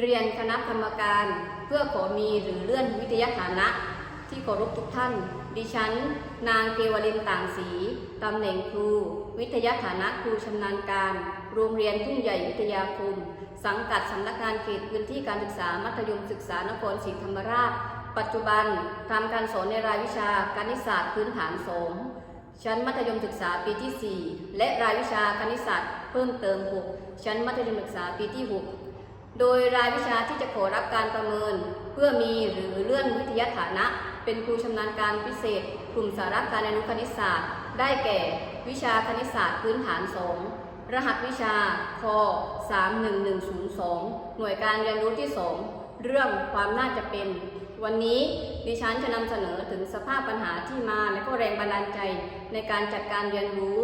เรียนคณะกรรมการเพื่อขอมีหรือเลื่อนวิทยาฐานะ ที่เคารพทุกท่าน ดิฉัน นางเกวลินต่างศรีตำแหน่งครู วิทยาฐานะครูชำนาญการ โรงเรียนทุ่งใหญ่วิทยาคม สังกัดสำนักงานเขตพื้นที่การศึกษามัธยมศึกษานครศรีธรรมราช ปัจจุบันทำการสอนในรายวิชาคณิตศาสตร์พื้นฐานสองชั้นมัธยมศึกษาปีที่ 4 และรายวิชาคณิตศาสตร์เพิ่มเติม 6 ชั้นมัธยมศึกษาปีที่ 6 โดยรายวิชาที่จะขอรับการประเมิน เพื่อมีหรือเลื่อนวิทยาฐานะ เป็นครูชำนาญการพิเศษ กลุ่มสาระการเรียนรู้คณิตศาสตร์ ได้แก่ วิชาคณิตศาสตร์พื้นฐาน 2 รหัสวิชาค31102 หน่วยการเรียนรู้ที่ 2 เรื่องความน่าจะเป็น วันนี้ดิฉันจะนำเสนอถึงสภาพปัญหาที่มาและก็แรงบันดาลใจในการจัดการเรียนรู้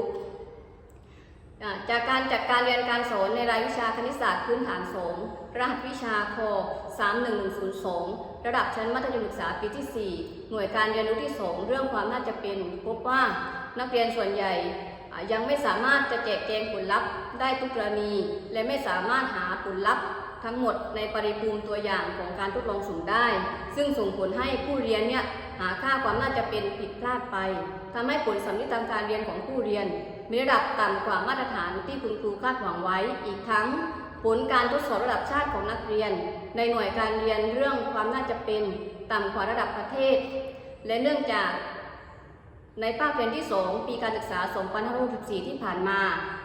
จากการจัดการเรียนการสอนในรายวิชาคณิตศาสตร์พื้นฐานสงรหัสวิชาค31102 ระดับชั้นมัธยมศึกษาปีที่ 4 หน่วยการเรียนรู้ที่ 2 เรื่องความน่าจะเป็น พบว่านักเรียนส่วนใหญ่ยังไม่สามารถจะแจกแจงผลลัพธ์ได้ทุกกรณี และไม่สามารถหาผลลัพธ์ทั้งหมดในปริภูมิตัวอย่างของการทดลองสุ่มได้ ซึ่งส่งผลให้ผู้เรียนเนี่ยหาค่าความน่าจะเป็นผิดพลาดไปทำให้ผลสำลิดทางการเรียนของผู้เรียน มีระดับต่ำกว่ามาตรฐานที่คุณครูคาดหวังไว้ อีกทั้งผลการทดสอบระดับชาติของนักเรียน ในหน่วยการเรียนเรื่องความน่าจะเป็นต่ำกว่าระดับประเทศ และเนื่องจากในภาคเรียนที่ 2 ปีการศึกษา 2564 ที่ผ่านมา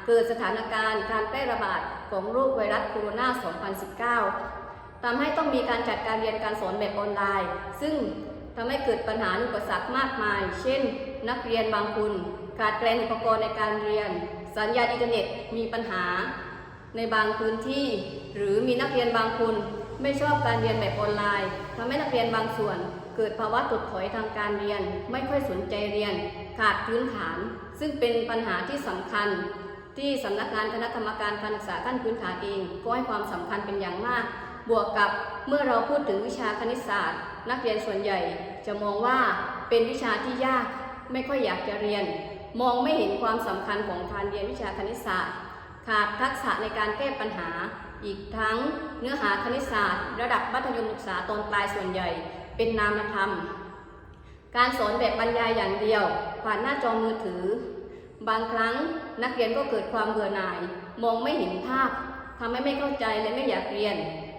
เกิดสถานการณ์การแพร่ระบาดของโรคไวรัสโคโรนา 2019 ทำให้ต้องมีการจัดการเรียนการสอนแบบออนไลน์ ซึ่งทำให้เกิดปัญหาอุปสรรคมากมาย เช่น นักเรียนบางคน ขาดแคลนอุปกรณ์ในการเรียน สัญญาณอินเทอร์เน็ตมีปัญหา ในบางพื้นที่ หรือมีนักเรียนบางคนไม่ชอบการเรียนแบบออนไลน์ทำให้นักเรียนบางส่วน เกิดภาวะถดถอยทางการเรียน ไม่ค่อยสนใจเรียน ขาดพื้นฐาน ซึ่งเป็นปัญหาที่สำคัญ ที่สำนักงานคณะกรรมการการศึกษาขั้นพื้นฐานเองก็ให้ความสำคัญเป็นอย่างมาก บวกกับเมื่อเราพูดถึงวิชาคณิตศาสตร์ นักเรียนส่วนใหญ่ จะมองว่าเป็นวิชาที่ยากไม่ค่อยอยากจะเรียน มองไม่เห็นความสำคัญของการเรียนวิชาคณิตศาสตร์ ขาดทักษะในการแก้ปัญหา อีกทั้งเนื้อหาคณิตศาสตร์ ระดับมัธยมศึกษาตอนปลายส่วนใหญ่ เป็นนามธรรม การสอนแบบบรรยายอย่างเดียว ผ่านหน้าจอมือถือ บางครั้งนักเรียนก็เกิดความเบื่อหน่าย มองไม่เห็นภาพทำให้ไม่เข้าใจและไม่อยากเรียน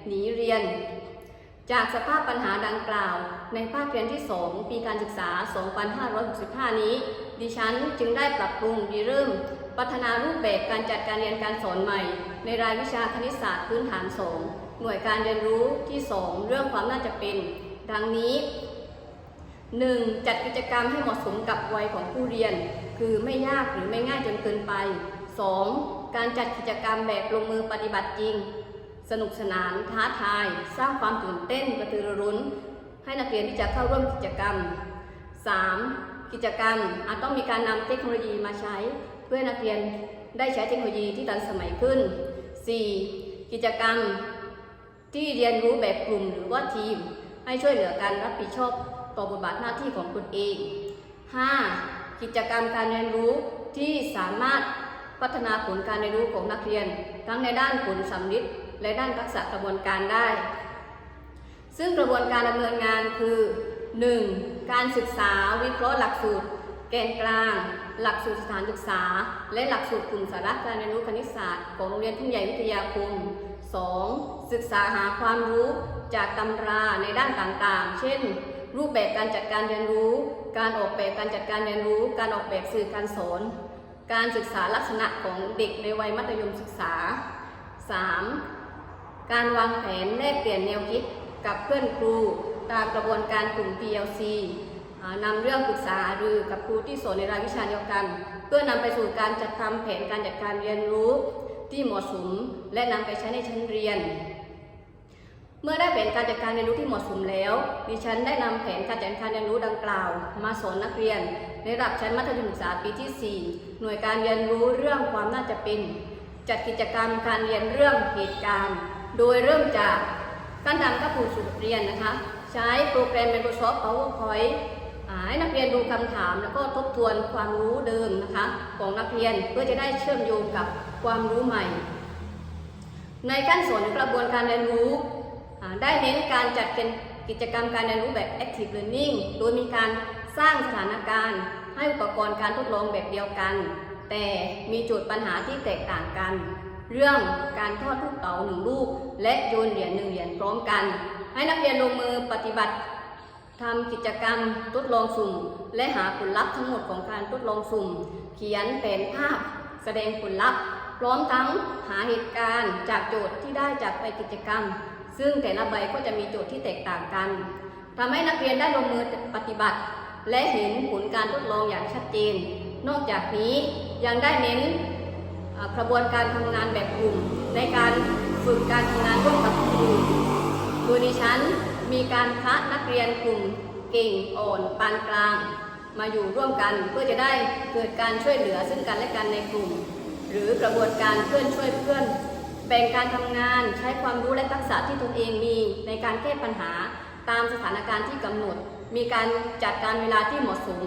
หนีเรียน จากสภาพปัญหาดังกล่าว ในภาคเรียนที่ 2 ปีการศึกษา 2565 นี้ ดิฉันจึงได้ปรับปรุงดีเริ่ม พัฒนารูปแบบการจัดการเรียนการสอนใหม่ ในรายวิชาคณิตศาสตร์พื้นฐาน 2 หน่วยการเรียนรู้ที่ 2 เรื่องความน่าจะเป็น ดังนี้ 1. จัดกิจกรรมให้เหมาะสมกับวัยของผู้เรียน คือไม่ยากหรือไม่ง่ายจนเกินไป 2. การจัดกิจกรรมแบบลงมือปฏิบัติจริง สนุกสนานท้าทาย สร้างความตื่นเต้นกระตือรือร้น ให้นักเรียนที่จะเข้าร่วมกิจกรรม 3. กิจกรรมอาจต้องมีการนำเทคโนโลยีมาใช้ เพื่อนักเรียนได้ใช้เทคโนโลยีที่ทันสมัยขึ้น 4. กิจกรรมที่เรียนรู้แบบกลุ่มหรือว่าทีม ให้ช่วยเหลือการรับผิดชอบต่อบทบาทหน้าที่ของตนเอง 5. กิจกรรมการเรียนรู้ที่สามารถพัฒนาผลการเรียนรู้ของนักเรียน ทั้งในด้านผลสำลิดและด้านทักษะกระบวนการได้ ซึ่งกระบวนการดำเนินงานคือ 1. การศึกษาวิเคราะห์หลักสูตร แกนกลาง หลักสูตรสถานศึกษา และหลักสูตรกลุ่มสาระการเรียนรู้คณิตศาสตร์ของโรงเรียนทุ่งใหญ่วิทยาคม 2. ศึกษาหาความรู้จากตำราในด้านต่างๆ เช่น รูปแบบการจัดการเรียนรู้ การออกแบบการจัดการเรียนรู้ การออกแบบสื่อการสอน การศึกษาลักษณะของเด็กในวัยมัธยมศึกษา 3. การวางแผนแลกเปลี่ยนแนวคิด กับเพื่อนครูตามกระบวนการกลุ่ม PLC นำเรื่องปรึกษาหรือกับครูที่สอนในรายวิชาเดียวกัน เพื่อนำไปสู่การจัดทำแผนการจัดการเรียนรู้ที่เหมาะสมและนำไปใช้ในชั้นเรียน เมื่อได้แผนการจัดการเรียนรู้ที่เหมาะสมแล้ว ดิฉันได้นำแผนการจัดการเรียนรู้ดังกล่าว มาสอนนักเรียน ในระดับชั้นมัธยมศึกษาปีที่ 4 หน่วยการเรียนรู้เรื่องความน่าจะเป็น จัดกิจกรรมการเรียนเรื่องเหตุการณ์ โดยเริ่มจาก การทำกับผู้สูเรียนนะคะ ใช้โปรแกรม Microsoft PowerPoint ให้นักเรียนดูคำถามแล้วก็ทบทวนความรู้เดิมนะคะ ของนักเรียนเพื่อจะได้เชื่อมโยงกับความรู้ใหม่ ในขั้นสอนกระบวนการเรียนรู้ได้เน้นการจัดเป็นกิจกรรมการเรียนรู้แบบ active learning โดยมีการสร้างสถานการณ์ ให้อุปกรณ์การทดลองแบบเดียวกัน แต่มีจทย์ปัญหาที่แตกต่างกัน เรื่องการทอดลูกเต๋าหนึ่งลูก และโยนเหรียญหนึ่งเหรียญพร้อมกัน ให้นักเรียนลงมือปฏิบัติทำกิจกรรมทดลองสุ่ม และหาผลลัพธ์ทั้งหมดของการทดลองสุ่ม เขียนแผนภาพ แสดงผลลัพธ์ พร้อมทั้งหาเหตุการณ์จากโจทย์ที่ได้จากใบกิจกรรม ซึ่งแต่ละใบก็จะมีโจทย์ที่แตกต่างกันทำให้นักเรียนได้ลงมือปฏิบัติ และเห็นผลการทดลองอย่างชัดเจน นอกจากนี้ยังได้เน้น กระบวนการทำงานแบบกลุ่ม ในการฝึกการทำงานร่วมกับผู้อื่นโดยดิฉันมีการคัดนักเรียนกลุ่มเก่งอ่อนปานกลาง มาอยู่ร่วมกันเพื่อจะได้เกิดการช่วยเหลือซึ่งกันและกันในกลุ่ม หรือกระบวนการเพื่อนช่วยเพื่อนแบ่งการทำงานใช้ความรู้และทักษะที่ตนเองมีในการแก้ปัญหาตามสถานการณ์ที่กำหนด มีการจัดการเวลาที่เหมาะสม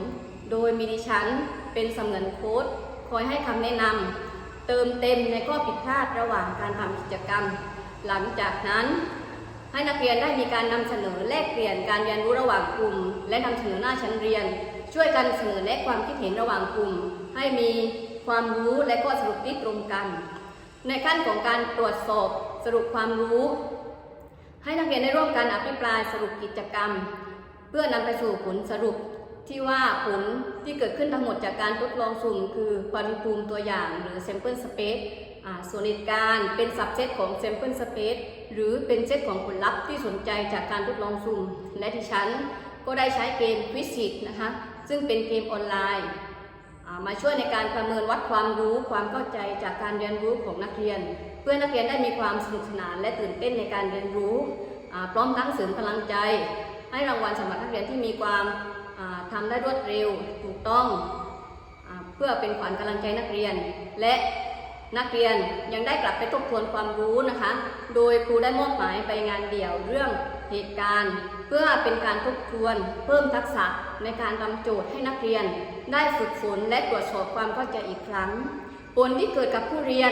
โดยมีดิฉันเป็นเสมือนโค้ดคอยให้คำแนะนำ เติมเต็มในข้อผิดพลาดระหว่างการทำกิจกรรม หลังจากนั้น ให้นักเรียนได้มีการนำเสนอแลกเปลี่ยนการเรียนรู้ระหว่างกลุ่ม และนำเสนอหน้าชั้นเรียน ช่วยกันเสนอแนะความคิดเห็นระหว่างกลุ่ม ให้มีความรู้และก็สรุปที่ตรงกัน ในขั้นของการตรวจสอบสรุปความรู้ ให้นักเรียนได้ร่วมกันอภิปรายสรุปกิจกรรม เพื่อนำไปสู่ผลสรุป ที่ว่าผลที่เกิดขึ้นทั้งหมดจากการทดลองสุ่มคือปริภูมิตัวอย่างหรือ sample space อส่วนเหตุการณ์เป็น subset ของ sample space หรือเป็นเซตของผลลัพธ์ที่สนใจจากการทดลองสุ่มและดิฉันก็ได้ใช้เกม quizit นะคะซึ่งเป็นเกมออนไลน์มาช่วยในการประเมินวัดความรู้ความเข้าใจจากการเรียนรู้ของนักเรียน เพื่อนักเรียนได้มีความสนุกสนานและตื่นเต้นในการเรียนรู้ พร้อมทั้งเสริมพลังใจ ให้รางวัลสำหรับนักเรียนที่มีความ ทำได้รวดเร็วถูกต้องอเพื่อเป็นขวัญกำลังใจนักเรียน และนักเรียนยังได้กลับไปทบทวนความรู้นะคะ โดยครูได้มอบหมายไปงานเดี่ยวเรื่องเหตุการณ์ เพื่อเป็นการทบทวน เพิ่มทักษะในการทำโจทย์ให้นักเรียน ได้ฝึกฝนและตรวจสอบความเข้าใจอีกครั้ง ผลที่เกิดกับผู้เรียน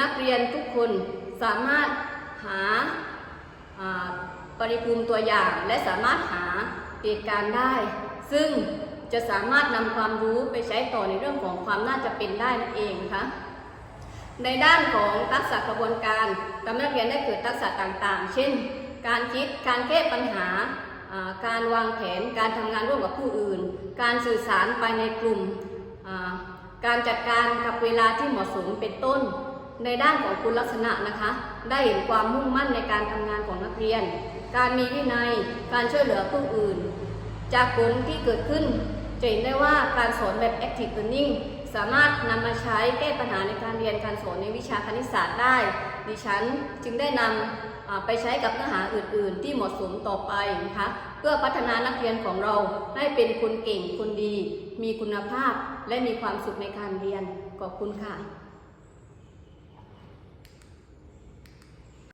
นักเรียนทุกคนสามารถหาปริภูมิตัวอย่างและสามารถหาเหตุการณ์ได้ ซึ่งจะสามารถนำความรู้ไปใช้ต่อในเรื่องของความน่าจะเป็นได้นั่นเองนะคะในด้านของทักษะกระบวนการทำให้นักเรียนได้เกิดทักษะต่างๆ เช่น การคิด การแก้ปัญหา การวางแผน การทำงานร่วมกับผู้อื่น การสื่อสารภายในกลุ่ม การจัดการกับเวลาที่เหมาะสมเป็นต้น ในด้านของคุณลักษณะนะคะ ได้เห็นความมุ่งมั่นในการทำงานของนักเรียน การมีวินัย การช่วยเหลือผู้อื่น จากผลที่เกิดขึ้นจะเห็นได้ว่าการสอนแบบ active learning สามารถนำมาใช้แก้ปัญหาในการเรียนการสอนในวิชาคณิตศาสตร์ได้ ดิฉันจึงได้นำไปใช้กับเนื้อหาอื่น ๆ ที่เหมาะสมต่อไปนะคะ เพื่อพัฒนานักเรียนของเราให้เป็นคนเก่งคนดี มีคุณภาพ และมีความสุขในการเรียน ขอบคุณค่ะ